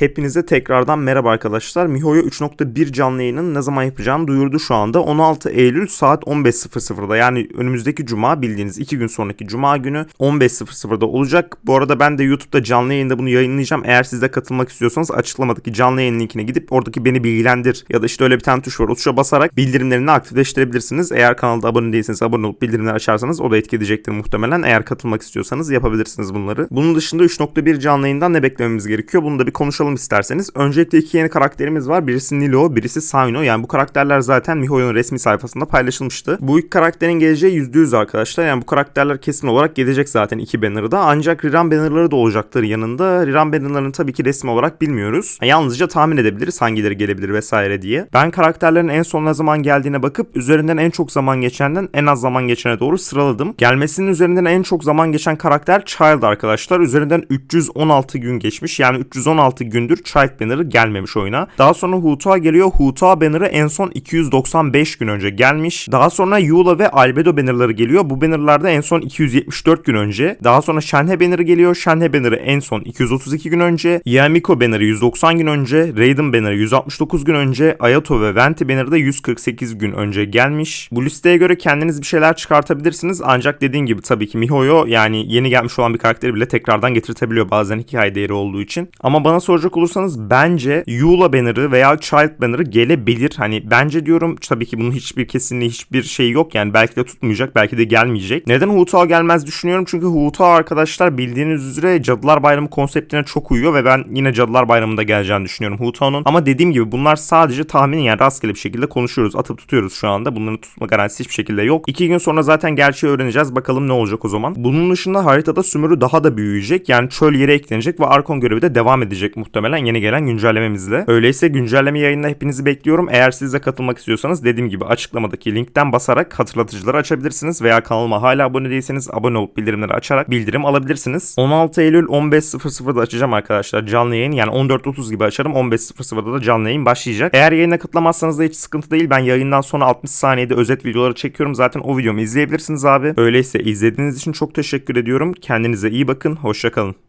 Hepinize tekrardan merhaba arkadaşlar. MiHoYo 3.1 canlı yayının ne zaman yapacağını duyurdu şu anda. 16 Eylül saat 15.00'da yani önümüzdeki cuma bildiğiniz 2 gün sonraki cuma günü 15.00'da olacak. Bu arada ben de YouTube'da canlı yayında bunu yayınlayacağım. Eğer siz de katılmak istiyorsanız açıklamadaki canlı yayın linkine gidip oradaki beni bilgilendir ya da işte öyle bir tane tuş var. O tuşa basarak bildirimlerini aktifleştirebilirsiniz. Eğer kanalda abone değilseniz abone olup bildirimleri açarsanız o da etki edecektir muhtemelen. Eğer katılmak istiyorsanız yapabilirsiniz bunları. Bunun dışında 3.1 canlı yayından ne beklememiz gerekiyor? Bunu da bir konuşalım isterseniz. Öncelikle iki yeni karakterimiz var. Birisi Nilo, birisi Saino. Yani bu karakterler zaten MiHoYo'nun resmi sayfasında paylaşılmıştı. Bu iki karakterin geleceği %100 arkadaşlar. Yani bu karakterler kesin olarak gelecek zaten iki banner'da. Ancak Riran banner'ları da olacaktır yanında. Riran banner'larını tabii ki resmi olarak bilmiyoruz. Yalnızca tahmin edebiliriz hangileri gelebilir vesaire diye. Ben karakterlerin en son ne zaman geldiğine bakıp üzerinden en çok zaman geçenden en az zaman geçene doğru sıraladım. Gelmesinin üzerinden en çok zaman geçen karakter Child arkadaşlar. Üzerinden 316 gün geçmiş. Yani 316 gündür Child banner'ı gelmemiş oyuna. Daha sonra Huta geliyor. Huta banner'ı en son 295 gün önce gelmiş. Daha sonra Yula ve Albedo banner'ları geliyor. Bu banner'larda en son 274 gün önce. Daha sonra Shenhe banner'ı geliyor. Shenhe banner'ı en son 232 gün önce. Yamiko banner'ı 190 gün önce. Raiden banner'ı 169 gün önce. Ayato ve Venti banner'ı da 148 gün önce gelmiş. Bu listeye göre kendiniz bir şeyler çıkartabilirsiniz. Ancak dediğim gibi tabii ki MiHoYo yani yeni gelmiş olan bir karakteri bile tekrardan getirtebiliyor bazen hikaye değeri olduğu için. Ama bana soracak olursanız bence Yula banner'ı veya Child banner'ı gelebilir. Hani bence diyorum tabii ki bunun hiçbir kesinliği hiçbir şey yok yani belki de tutmayacak belki de gelmeyecek. Neden Huta gelmez düşünüyorum çünkü Huta arkadaşlar bildiğiniz üzere Cadılar Bayramı konseptine çok uyuyor ve ben yine Cadılar Bayramı'nda geleceğini düşünüyorum Huta'nın. Ama dediğim gibi bunlar sadece tahmin yani rastgele bir şekilde konuşuyoruz atıp tutuyoruz şu anda. Bunların tutma garantisi hiçbir şekilde yok. İki gün sonra zaten gerçeği öğreneceğiz bakalım ne olacak o zaman. Bunun dışında haritada sümürü daha da büyüyecek yani çöl yeri eklenecek ve Arkon görevi de devam edecek muhtemelen yeni gelen güncellememizle. Öyleyse güncelleme yayınına hepinizi bekliyorum. Eğer siz de katılmak istiyorsanız dediğim gibi açıklamadaki linkten basarak hatırlatıcıları açabilirsiniz veya kanalıma hala abone değilseniz abone olup bildirimleri açarak bildirim alabilirsiniz. 16 Eylül 15.00'da açacağım arkadaşlar canlı yayın yani 14.30 gibi açarım 15.00'da da canlı yayın başlayacak. Eğer yayına katılamazsanız da hiç sıkıntı değil. Ben yayından sonra 60 saniyede özet videoları çekiyorum. Zaten o videomu izleyebilirsiniz abi. Öyleyse izlediğiniz için çok teşekkür ediyorum. Kendinize iyi bakın. Hoşçakalın.